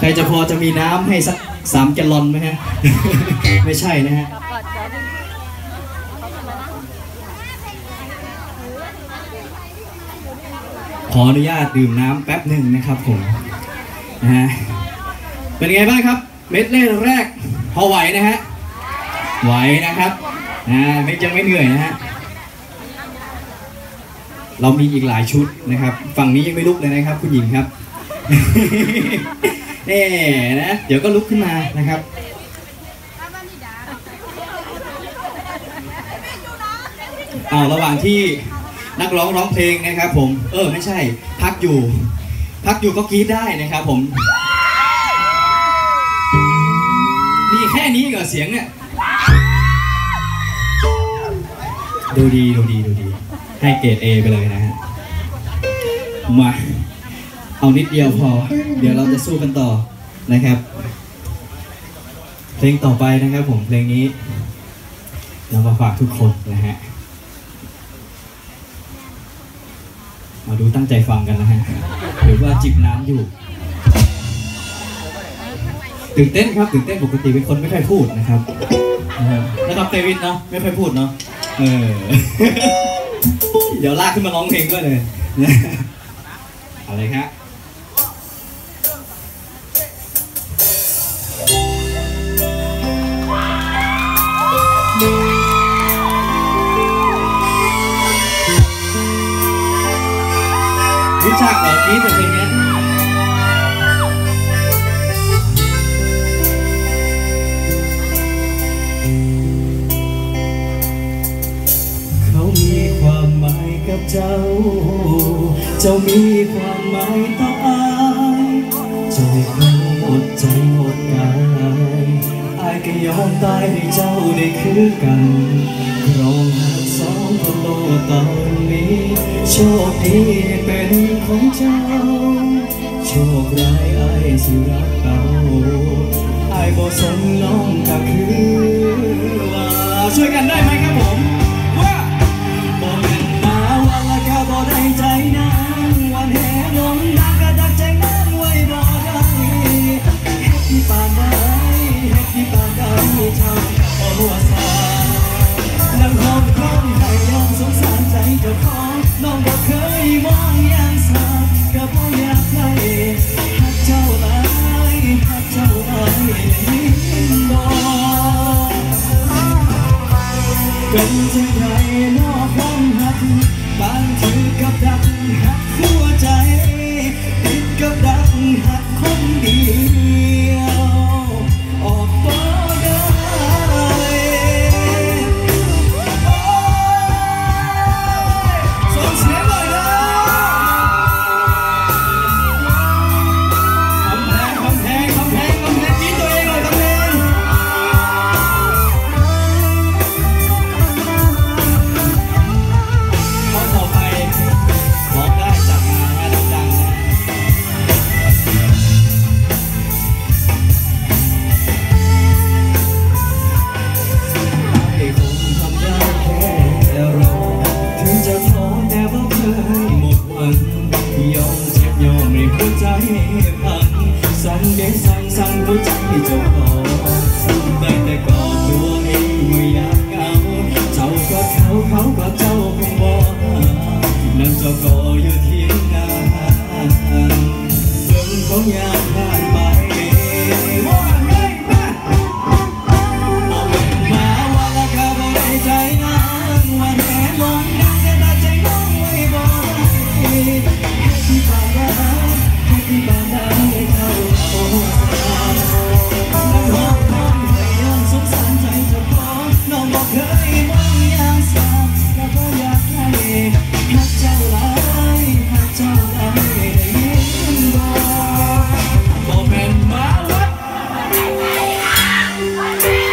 ใครจะพอจะมีน้ำให้สักสามแกลลอนไหมฮะ ไม่ใช่นะฮะขออนุญาตดื่มน้ำแป๊บหนึ่งนะครับผมนะฮะเป็นไงบ้างครับ เม็ดเล่แรก พอไหวนะฮะไหวนะครับนะไม่ยังไม่เหนื่อยนะฮะเรามีอีกหลายชุดนะครับ ฝั่งนี้ยังไม่ลุกเลยนะครับ คุณหญิงครับเนี่นะเดี๋ยวก็ลุกขึ้นมานะครับเอาระหว่างที่นักร้องร้องเพลงนะครับ ผม เออไม่ใช่ พักอยู่ พักอยู่ก็กรี๊ดได้นะครับ ผมมีแค่นี้เหรอเสียงเนี่ยดูดีดูดีดูดี ให้เกรดเอไปเลยนะฮะมา เอานิดเดียวพอ เดี๋ยวเราจะสู้กันต่อนะครับ เพลงต่อไปนะครับผมเพลงนี้นำมาฝากทุกคนนะฮะมาดูตั้งใจฟังกันนะฮะหรือว่าจิบน้ำอยู่ตื่นเต้นครับตื่นเต้นปกติเป็นคนไม่ค่อยพูดนะครับนะฮะแล้วกับเตวินเนาะไม่ค่อยพูดเนาะเออเดี๋ยวลากขึ้นมาร้องเพลงด้วยเลยอะไรครับ จักเหรอกรีดแต่เพลงนี้เขามีความหมายกับเจ้า เจ้ามีความหมายต่ออายเจ้าไม่เคยหมดใจหมดกายอายก็ยอมตายให้เจ้าได้คือกันครองหักสองคนโลกตอน โชคดีเป็นของเจ้า โชคร้ายไอ้สิรักเราอายบ่สนน้องก็คือว่าช่วยกันได้ไหมครับ ได้แต่กอดตั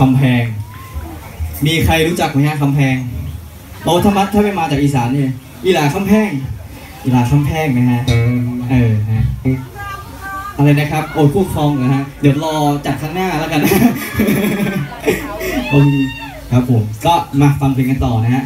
คำแพง มีใครรู้จักไหมฮะคำแพงโอ้ธรรมะถ้าไม่มาจากอีสานเนี่ยอีหลาคำแพงอีหลาคำแพงนะฮะเออฮะอะไรนะครับ โอ้คู่ครองนะฮะเดี๋ยวรอจัดข้างหน้าแล้วกันโอเคครับผมก็มาฟังเพลงกันต่อนะฮะ